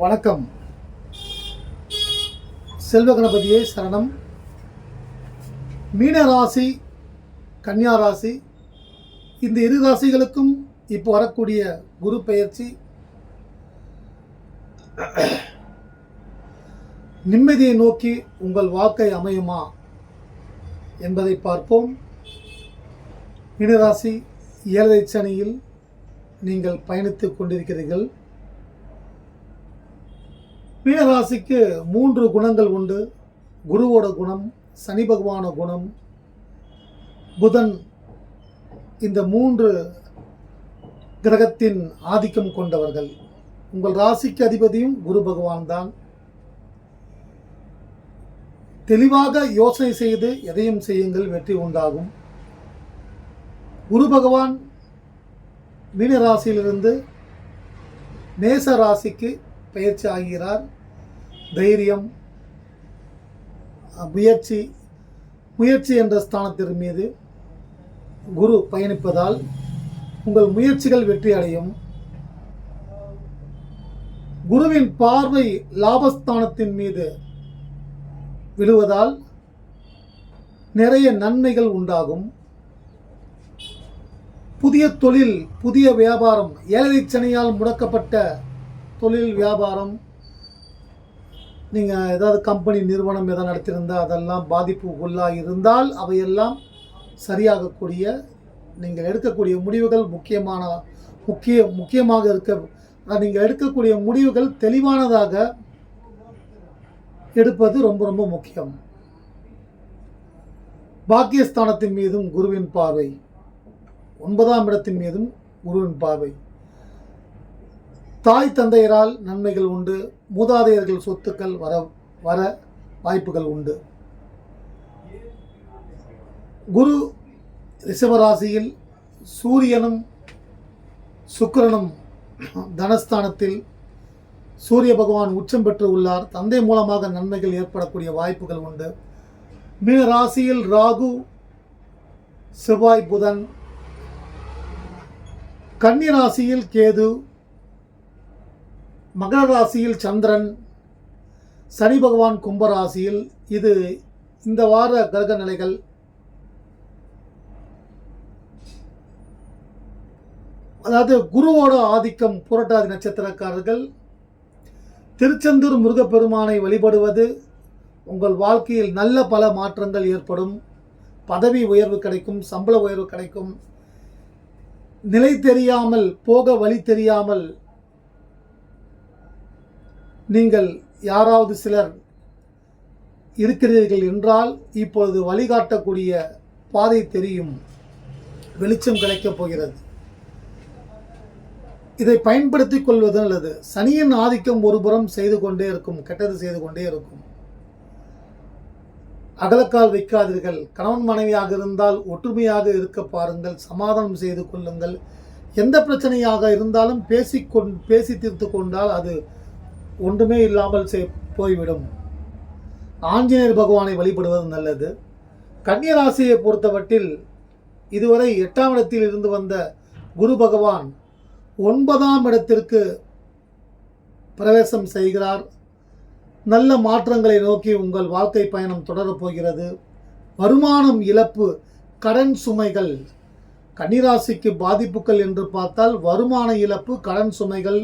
வணக்கம். செல்வ கணபதியே சரணம். மீன ராசி கன்னியா ராசி இந்த இரு ராசிகளுக்கும் இப்போ வரக்கூடிய குரு பயிற்சி நிம்மதியை நோக்கி உங்கள் வாக்கை அமையுமா என்பதை பார்ப்போம். மீனராசி ஏழரை சனியில் நீங்கள் பயணித்துக் கொண்டிருக்கிறீர்கள். மீனராசிக்கு மூன்று குணங்கள் உண்டு. குருவோட குணம் சனி பகவான குணம் புதன் இந்த மூன்று கிரகத்தின் ஆதிக்கம் கொண்டவர்கள். உங்கள் ராசிக்கு அதிபதியும் குரு பகவான் தான் தெளிவாக யோசனை செய்து எதையும் செய்யுங்கள் வெற்றி உண்டாகும். குரு பகவான் மீனராசியிலிருந்து மேச ராசிக்கு பயிற்சி ஆகிறார். தைரியம் முயற்சி முயற்சி என்ற ஸ்தானத்தின் மீது குரு பயணிப்பதால் உங்கள் முயற்சிகள் வெற்றி அடையும். குருவின் பார்வை லாபஸ்தானத்தின் மீது விழுவதால் நிறைய நன்மைகள் உண்டாகும். புதிய தொழில் புதிய வியாபாரம் ஏழரை சனியால் முடக்கப்பட்ட தொழில் வியாபாரம் நீங்கள் ஏதாவது கம்பெனி நிறுவனம் எதாவது நடத்தியிருந்தால் அதெல்லாம் பாதிப்பு உள்ளாக இருந்தால் அவையெல்லாம் சரியாகக்கூடிய நீங்கள் எடுக்கக்கூடிய முடிவுகள் முக்கியமான முக்கிய முக்கியமாக இருக்க நீங்கள் எடுக்கக்கூடிய முடிவுகள் தெளிவானதாக எடுப்பது ரொம்ப ரொம்ப முக்கியம். பாக்கியஸ்தானத்தின் மீதும் குருவின் பார்வை. ஒன்பதாம் இடத்தின் மீதும் குருவின் பார்வை. தாய் தந்தையரால் நன்மைகள் உண்டு. மூதாதையர்கள் சொத்துக்கள் வர வர வாய்ப்புகள் உண்டு. குரு ரிஷபராசியில் சூரியனும் சுக்கிரனும் தனஸ்தானத்தில் சூரிய பகவான் உச்சம் பெற்று உள்ளார். தந்தை மூலமாக நன்மைகள் ஏற்படக்கூடிய வாய்ப்புகள் உண்டு. மீன ராசியில் ராகு செவ்வாய் புதன். கன்னி ராசியில் கேது மகர ராசியில் சந்திரன் சனி பகவான் கும்பராசியில் இது இந்த வார கிரக நிலைகள். அதாவது குருவோட ஆதிக்கம் புரட்டாதி நட்சத்திரக்காரர்கள். திருச்செந்தூர் முருகப்பெருமானை வழிபடுவது உங்கள் வாழ்க்கையில் நல்ல பல மாற்றங்கள் ஏற்படும். பதவி உயர்வு கிடைக்கும் சம்பள உயர்வு கிடைக்கும். நிலை தெரியாமல் போக வழி தெரியாமல் நீங்கள் யாராவது சிலர் இருக்கிறீர்கள் என்றால் இப்பொழுது வழிகாட்டக்கூடிய பாதை தெரியும். வெளிச்சம் கிடைக்கப் போகிறது. இதை பயன்படுத்திக் கொள்வது நல்லது. சனியின் ஆதிக்கம் ஒருபுறம் செய்து கொண்டே இருக்கும். கெட்டது செய்து கொண்டே இருக்கும். அகலக்கால் வைக்காதீர்கள். கணவன் மனைவியாக இருந்தால் ஒற்றுமையாக இருக்க பாருங்கள். சமாதானம் செய்து கொள்ளுங்கள். எந்த பிரச்சனையாக இருந்தாலும் பேசிக்கொண் பேசி தீர்த்து கொண்டால் அது ஒன்றுமே இல்லாமல் செய் போய்விடும். ஆஞ்சநேயர் பகவானை வழிபடுவது நல்லது. கன்னியராசியை பொறுத்தவற்றில் இதுவரை எட்டாம் இடத்தில் இருந்து வந்த குரு பகவான் ஒன்பதாம் இடத்திற்கு பிரவேசம் செய்கிறார். நல்ல மாற்றங்களை நோக்கி உங்கள் வாழ்க்கை பயணம் தொடரப்போகிறது வருமானம் இழப்பு கடன் சுமைகள். கன்னிராசிக்கு பாதிப்புகள் என்று பார்த்தால் வருமான இழப்பு கடன் சுமைகள்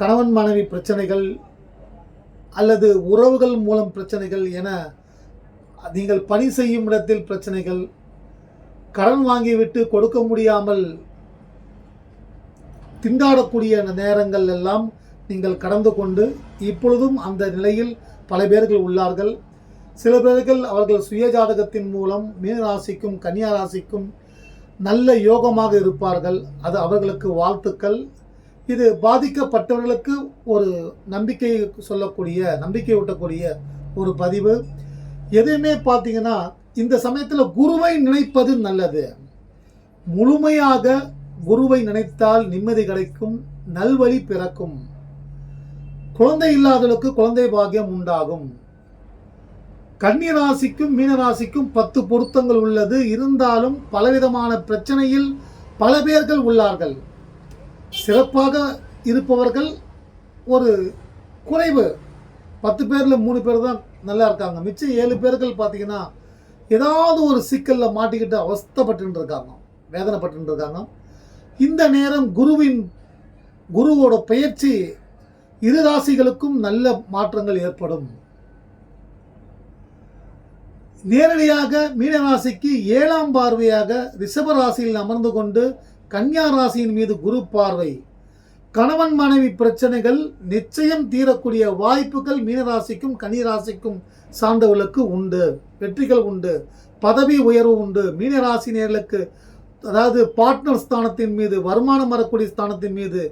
கணவன் மனைவி பிரச்சனைகள் அல்லது உறவுகள் மூலம் பிரச்சனைகள் என நீங்கள் பணி செய்யும் இடத்தில் பிரச்சனைகள் கடன் வாங்கிவிட்டு கொடுக்க முடியாமல் திண்டாடக்கூடிய நேரங்கள் எல்லாம் நீங்கள் கடந்து கொண்டு இப்பொழுதும் அந்த நிலையில் பல பேர்கள் உள்ளார்கள். சில பேர்கள் அவர்கள் சுயஜாதகத்தின் மூலம் மீனராசிக்கும் கன்னியா ராசிக்கும் நல்ல யோகமாக இருப்பார்கள். அது அவர்களுக்கு வாழ்த்துக்கள். இது பாதிக்கப்பட்டவர்களுக்கு ஒரு நம்பிக்கை சொல்லக்கூடிய நம்பிக்கை ஊட்டக்கூடிய ஒரு பதிவு. எதையுமே பார்த்தீங்கன்னா இந்த சமயத்தில் குருவை நினைப்பது நல்லது. முழுமையாக குருவை நினைத்தால் நிம்மதி கிடைக்கும் நல்வழி பிறக்கும். குழந்தை இல்லாதவர்களுக்கு குழந்தை பாக்கியம் உண்டாகும். கன்னி ராசிக்கும் மீன ராசிக்கும் பத்து பொருத்தங்கள் உள்ளது. இருந்தாலும் பலவிதமான பிரச்சனையில் பல பேர்கள் உள்ளார்கள். சிறப்பாக இருப்பவர்கள் ஒரு குறைவு. பத்து பேரில் மூணு பேர் தான் நல்லா இருக்காங்க. மிச்சம் ஏழு பேர்கள் பார்த்தீங்கன்னா ஏதாவது ஒரு சிக்கலில் மாட்டிக்கிட்டு அவஸ்தப்பட்டு இருக்காங்க வேதனைப்பட்டு இருக்காங்க இந்த நேரம் குருவின் குருவோட பயிற்சி இரு ராசிகளுக்கும் நல்ல மாற்றங்கள் ஏற்படும். நேரடியாக மீனராசிக்கு ஏழாம் பார்வையாக ரிஷப ராசியில் அமர்ந்து கொண்டு கன்னியா ராசியின் மீது குரு பார்வை. கணவன் மனைவி பிரச்சனைகள் நிச்சயம் தீரக்கூடிய வாய்ப்புகள் மீனராசிக்கும் கன்னிராசிக்கும் சார்ந்தவர்களுக்கு உண்டு. வெற்றிகள் உண்டு. பதவி உயர்வு உண்டு. மீனராசினியர்களுக்கு அதாவது பார்ட்னர் ஸ்தானத்தின் மீது வருமானம் வரக்கூடிய ஸ்தானத்தின் மீது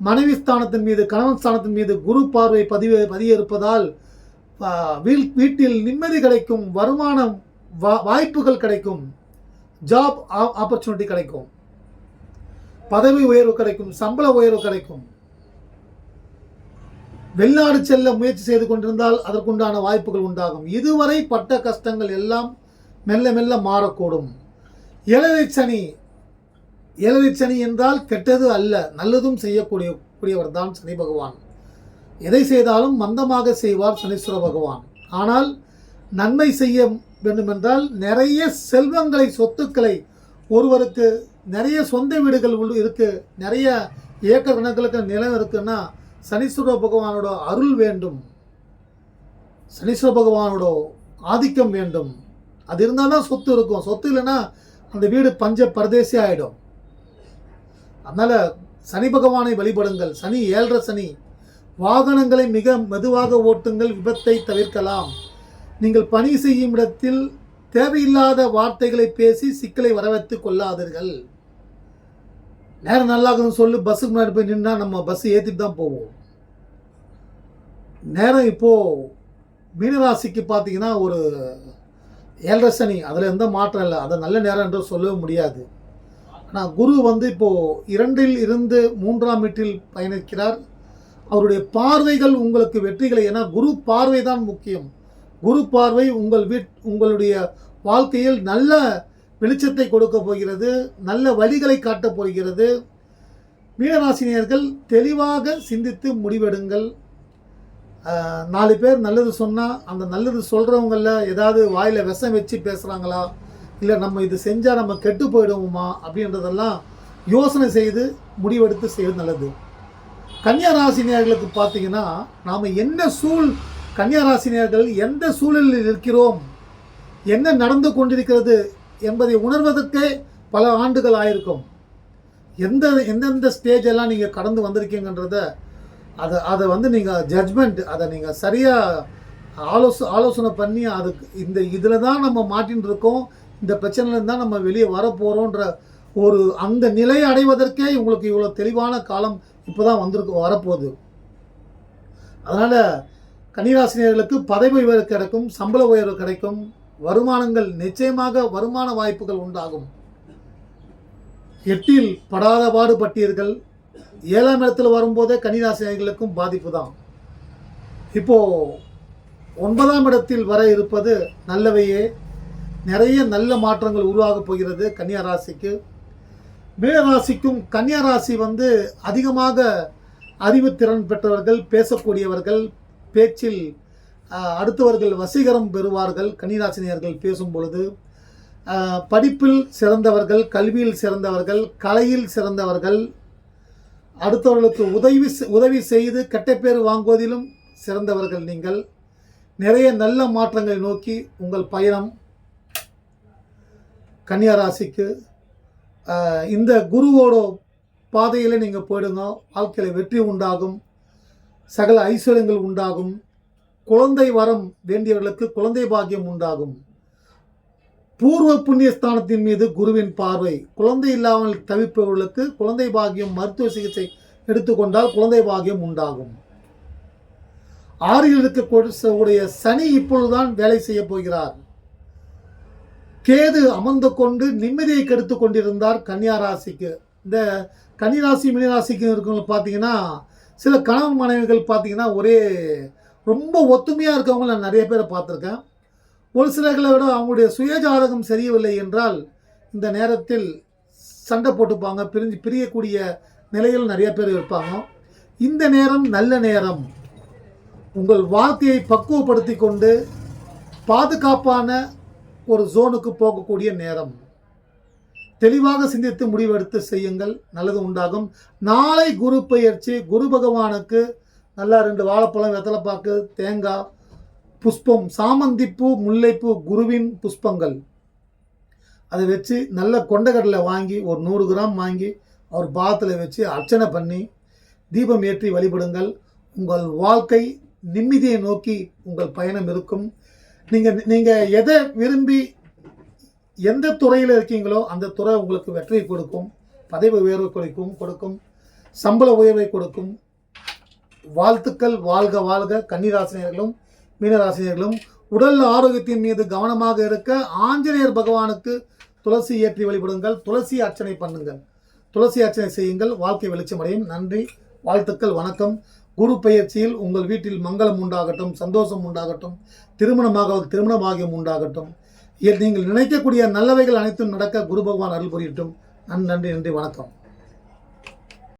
மனைவி ஸ்தானத்தின் மீது கணவன் ஸ்தானத்தின் மீது குரு பார்வை பதிவு பதிய இருப்பதால் வீல் வீட்டில் நிம்மதி கிடைக்கும் வருமானம் வா- வாய்ப்புகள் கிடைக்கும் ஜாப் ஆப்பர்ச்சுனிட்டி கிடைக்கும். பதவி உயர்வு கிடைக்கும் சம்பள உயர்வு கிடைக்கும். வெளிநாடு செல்ல முயற்சி செய்து கொண்டிருந்தால் அதற்குண்டான வாய்ப்புகள் உண்டாகும். இதுவரை பட்ட கஷ்டங்கள் எல்லாம் மெல்ல மெல்ல மாறக்கூடும். ஏழரை சனி சனி என்றால் கெட்டது அல்ல நல்லதும் செய்யக்கூடிய கூடியவர் தான் சனி பகவான். எதை செய்தாலும் மந்தமாக செய்வார் சனீஸ்வர பகவான். ஆனால் நன்மை செய்ய வேண்டுமென்றால் நிறைய செல்வங்களை சொத்துக்களை ஒருவருக்கு நிறைய சொந்த வீடுகள் உள்ள இருக்குது நிறைய ஏக்கர் கணக்கில் நிலம் இருக்குன்னா சனீஸ்வர பகவானோட அருள் வேண்டும். சனீஸ்வர பகவானோட ஆதிக்கம் வேண்டும். அது இருந்தால் தான் சொத்து இருக்கும். சொத்து இல்லைன்னா அந்த வீடு பஞ்ச பரதேசி ஆகிடும் அதனால் சனி பகவானை வழிபடுங்கள். சனி ஏழரை சனி. வாகனங்களை மிக மெதுவாக ஓட்டுங்கள். விபத்தை தவிர்க்கலாம். நீங்கள் பணி செய்யும் இடத்தில் தேவையில்லாத வார்த்தைகளை பேசி சிக்கலை வரவைத்து கொள்ளாதீர்கள். நேரம் நல்லா இருக்குதுன்னு சொல்லி பஸ்ஸுக்கு முன்னாடி போய் நின்னா நம்ம பஸ் ஏற்றிட்டு தான் போவோம். நேரம் இப்போது மீனராசிக்கு பார்த்தீங்கன்னா ஒரு ஏழரை சனி அதில் எந்த மாற்றம் இல்லை. அதை நல்ல நேரம் என்று சொல்லவே முடியாது. ஆனால் குரு வந்து இப்போது இரண்டில் இருந்து மூன்றாம் வீட்டில் பயணிக்கிறார். அவருடைய பார்வைகள் உங்களுக்கு வெற்றிகளை ஏன்னா குரு பார்வை தான் முக்கியம். குரு பார்வை உங்கள் வீட் உங்களுடைய வாழ்க்கையில் நல்ல வெளிச்சத்தை கொடுக்க போகிறது நல்ல வழிகளை காட்டப் போகிறது. மீனராசினியர்கள் தெளிவாக சிந்தித்து முடிவெடுங்கள். நாலு பேர் நல்லது சொன்னால் அந்த நல்லது சொல்கிறவங்களில் ஏதாவது வாயில் விஷம் வச்சு பேசுகிறாங்களா இல்லை நம்ம இது செஞ்சால் நம்ம கெட்டு போயிடுவோமா? அப்படின்றதெல்லாம் யோசனை செய்து முடிவெடுத்து செய்வது நல்லது. கன்னியாராசினியர்களுக்கு பார்த்தீங்கன்னா நாம் என்ன சூழ் கன்னியா ராசினியர்கள் எந்த சூழலில் இருக்கிறோம்? என்ன நடந்து கொண்டிருக்கிறது? என்பதை உணர்வதற்கே பல ஆண்டுகள் ஆயிருக்கும். எந்த எந்தெந்த ஸ்டேஜ் எல்லாம் நீங்கள் கடந்து வந்திருக்கீங்கன்றத அதை அதை வந்து நீங்கள் ஜட்ஜ்மெண்ட் அதை நீங்கள் சரியாக ஆலோச ஆலோசனை பண்ணி அதுக்கு இந்த இதில் தான் நம்ம மாட்டின்னு இருக்கோம் இந்த பிரச்சனையிலேருந்து தான் நம்ம வெளியே வர போகிறோன்ற ஒரு அந்த நிலையை அடைவதற்கே உங்களுக்கு இவ்வளோ தெளிவான காலம் இப்போ தான் வந்திருக்கு வரப்போகுது. அதனால் கன்னிராசினியர்களுக்கு பதவி உயர்வு கிடைக்கும் சம்பள உயர்வு கிடைக்கும் வருமானங்கள் நிச்சயமாக வருமான வாய்ப்புகள் உண்டாகும். எட்டில் படாத பாடுபட்டீர்கள். ஏழாம் இடத்தில் வரும்போதே கன்னிராசினியர்களுக்கும் பாதிப்பு தான் இப்போ ஒன்பதாம் இடத்தில் வர இருப்பது நல்லவையே. நிறைய நல்ல மாற்றங்கள் உருவாகப் போகிறது கன்னியா ராசிக்கு. மீனராசிக்கும் கன்னியா ராசி வந்து அதிகமாக அறிவுத்திறன் பெற்றவர்கள் பேசக்கூடியவர்கள் பேச்சில் அடுத்தவர்கள் வசீகரம் பெறுவார்கள். கன்னிராசினியர்கள் பேசும் பொழுது படிப்பில் சிறந்தவர்கள் கல்வியில் சிறந்தவர்கள் கலையில் சிறந்தவர்கள் அடுத்தவர்களுக்கு உதவி உதவி செய்து கெட்டப்பேர் வாங்குவதிலும் சிறந்தவர்கள் நீங்கள். நிறைய நல்ல மாற்றங்களை நோக்கி உங்கள் பயணம் கன்னியாராசிக்கு இந்த குருவோட பாதையில் நீங்கள் போயிடுங்க. வாழ்க்கையில் வெற்றி உண்டாகும். சகல ஐஸ்வர்யங்கள் உண்டாகும். குழந்தை வரம் வேண்டியவர்களுக்கு குழந்தை பாக்கியம் உண்டாகும். பூர்வ புண்ணிய ஸ்தானத்தின் மீது குருவின் பார்வை. குழந்தை இல்லாமல் தவிப்பவர்களுக்கு குழந்தை பாக்கியம் மருத்துவ சிகிச்சை எடுத்துக்கொண்டால் குழந்தை பாக்கியம் உண்டாகும். ஆறில் இருக்கக்கூடிய சனி இப்பொழுதுதான் வேலை செய்ய போகிறார். கேது அமர்ந்து கொண்டு நிம்மதியை கெடுத்து கொண்டிருந்தார் கன்னியா ராசிக்கு. இந்த கன்னிராசி மினிராசிக்கு இருக்கவங்க பார்த்தீங்கன்னா சில கணவன் மனைவிகள் பார்த்தீங்கன்னா ஒரே ரொம்ப ஒத்துமையாக இருக்கவங்க நான் நிறைய பேரை பார்த்துருக்கேன். ஒரு சிலர்களை விட அவங்களுடைய சுயஜாதகம் சரியவில்லை என்றால் இந்த நேரத்தில் சண்டை போட்டுப்பாங்க. பிரிஞ்சு பிரியக்கூடிய நிலையில் நிறைய பேர் இருப்பாங்க. இந்த நேரம் நல்ல நேரம். உங்கள் வார்த்தையை பக்குவப்படுத்தி கொண்டு பாதுகாப்பான ஒரு ஜோனுக்கு போகக்கூடிய நேரம். தெளிவாக சிந்தித்து முடிவெடுத்து செய்யுங்கள். நல்லது உண்டாகும். நாளை குரு பெயர்ச்சி குரு பகவானுக்கு நல்லா ரெண்டு வாழைப்பழம் வெத்தலைப்பாக்கு தேங்காய் புஷ்பம் சாமந்திப்பூ முல்லைப்பூ குருவின் புஷ்பங்கள். அதை வச்சு நல்ல கொண்டக்கடலை வாங்கி ஒரு நூறு கிராம் வாங்கி அவர் பாதத்தில் வச்சு அர்ச்சனை பண்ணி தீபம் ஏற்றி வழிபடுங்கள். உங்கள் வாழ்க்கை நிம்மதியை நோக்கி உங்கள் பயணம் இருக்கும். நீங்கள் நீங்கள் எதை விரும்பி எந்த துறையில் இருக்கீங்களோ அந்த துறை உங்களுக்கு வெற்றியை கொடுக்கும். பதவி உயர்வு கொடுக்கும் கொடுக்கும். சம்பள உயர்வை கொடுக்கும். வாழ்த்துக்கள் வாழ்க வாழ்க. கன்னிராசினியர்களும் மீனராசினியர்களும் உடல் ஆரோக்கியத்தின் மீது கவனமாக இருக்க ஆஞ்சநேயர் பகவானுக்கு துளசி ஏற்றி வழிபடுங்கள். துளசி அர்ச்சனை பண்ணுங்கள். துளசி அர்ச்சனை செய்யுங்கள். வாழ்க்கை வெளிச்சமடையும் நன்றி. வாழ்த்துக்கள். வணக்கம். குரு பெயர்ச்சியில் உங்கள் வீட்டில் மங்களம் உண்டாகட்டும் சந்தோஷம் உண்டாகட்டும் திருமணமாக திருமணமாகியம் உண்டாகட்டும். நீங்கள் நினைக்கக்கூடிய நல்லவைகள் அனைத்தும் நடக்க குரு பகவான் அருள் புரியட்டும். நன் நன்றி நன்றி. வணக்கம்.